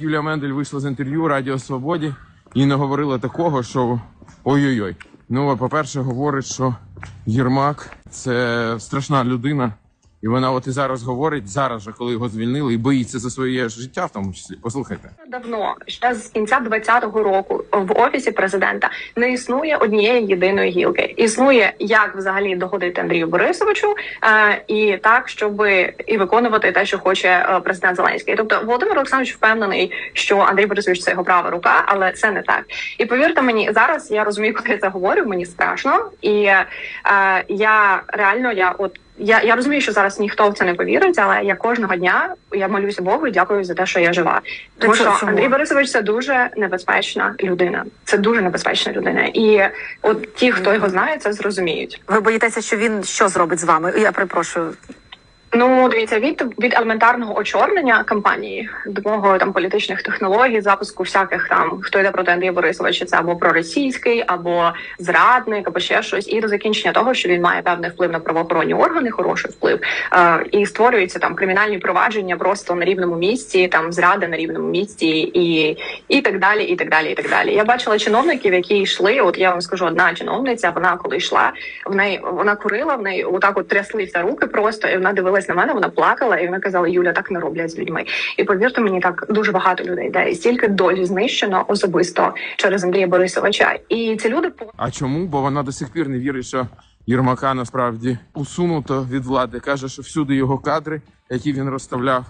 Юлія Мендель вийшла з інтерв'ю Радіо Свободі і не говорила такого, що ой-ой-ой. Ну, по-перше, говорить, що Єрмак це страшна людина. І вона от і зараз говорить, зараз же, коли його звільнили, і боїться за своє життя, в тому числі. Послухайте. Давно ще з кінця 20-го року в офісі президента не існує однієї єдиної гілки. Існує як взагалі догодити Андрію Борисовичу, е, і так, щоб і виконувати те, що хоче е, президент Зеленський. Тобто Володимир Олександрович впевнений, що Андрій Борисович це його права рука, але це не так. І повірте мені, зараз я розумію, коли я це говорю. Мені страшно, і е, я реально я от. Я, я розумію, що зараз ніхто в це не повірить, але я кожного дня я молюся Богу і дякую за те, що я жива. Тому що Андрій Борисович це дуже небезпечна людина. Це дуже небезпечна людина. І от ті, хто його знає, це зрозуміють. Ви боїтеся, що він що зробить з вами? Я перепрошую. Ну, дивіться, від від елементарного очорнення кампанії допомогою там політичних технологій, запуску всяких там хто йде проти Андрія Борисовича, це або проросійський, або зрадник, або ще щось, і до закінчення того, що він має певний вплив на правоохоронні органи, хороший вплив, е, і створюються там кримінальні провадження просто на рівному місці, там зрада на рівному місці, і і так далі, і так далі, і так далі. Я бачила чиновників, які йшли. От я вам скажу, одна чиновниця, вона коли йшла, в неї вона курила, в неї отак от тряслися руки просто, і вона дивилась на мене, вона плакала, і вона казала: Юля, так не роблять з людьми. І повірте мені, так дуже багато людей, де і стільки доль знищено особисто через Андрія Борисовича. І ці люди по А чому? Бо вона до сих пір не вірить, що Єрмака насправді усунуто від влади. Каже, що всюди його кадри, які він розставляв.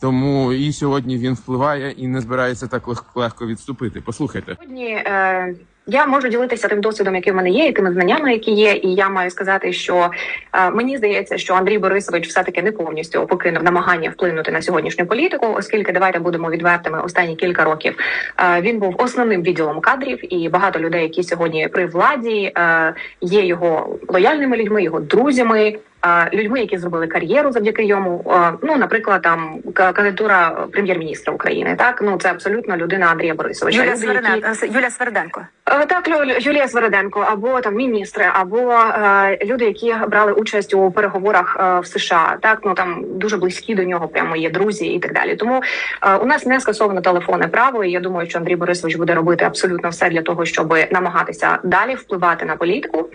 Тому і сьогодні він впливає і не збирається так лег- легко відступити. Послухайте. Сьогодні е, я можу ділитися тим досвідом, який в мене є, і тими знаннями, які є. І я маю сказати, що е, мені здається, що Андрій Борисович все таки не повністю покинув намагання вплинути на сьогоднішню політику, оскільки давайте будемо відвертими. Останні кілька років е, він був основним відділом кадрів, і багато людей, які сьогодні при владі, е, є його лояльними людьми, його друзями. Е, Людьми, які зробили кар'єру завдяки йому, Е, ну наприклад, там кандидатура прем'єр-міністра України, так ну це абсолютно людина Андрія Борисовича. Юлія Люди, які- Сверденко. Юлія Сверденко. Е, Так, Юлія Свериденко, або там міністри, або е, люди, які брали участь у переговорах е, в США. Так, ну там дуже близькі до нього, прямо є друзі і так далі. Тому е, у нас не скасовано телефонне право. І я думаю, що Андрій Борисович буде робити абсолютно все для того, щоб намагатися далі впливати на політику.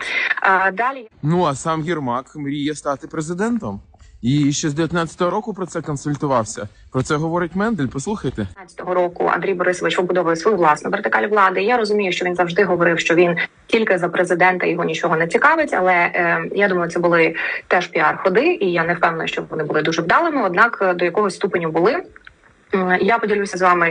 Е, далі Ну а сам Єрмак мріє стати президентом. І ще з 19-го року про це консультувався. Про це говорить Мендель. Послухайте. 2015 року Андрій Борисович побудовує свою власну вертикаль влади. Я розумію, що він завжди говорив, що він тільки за президента його нічого не цікавить. Але е, я думаю, це були теж піар-ходи, і я не впевнена, що вони були дуже вдалими. Однак е, до якогось ступеню були. Я поділюся з вами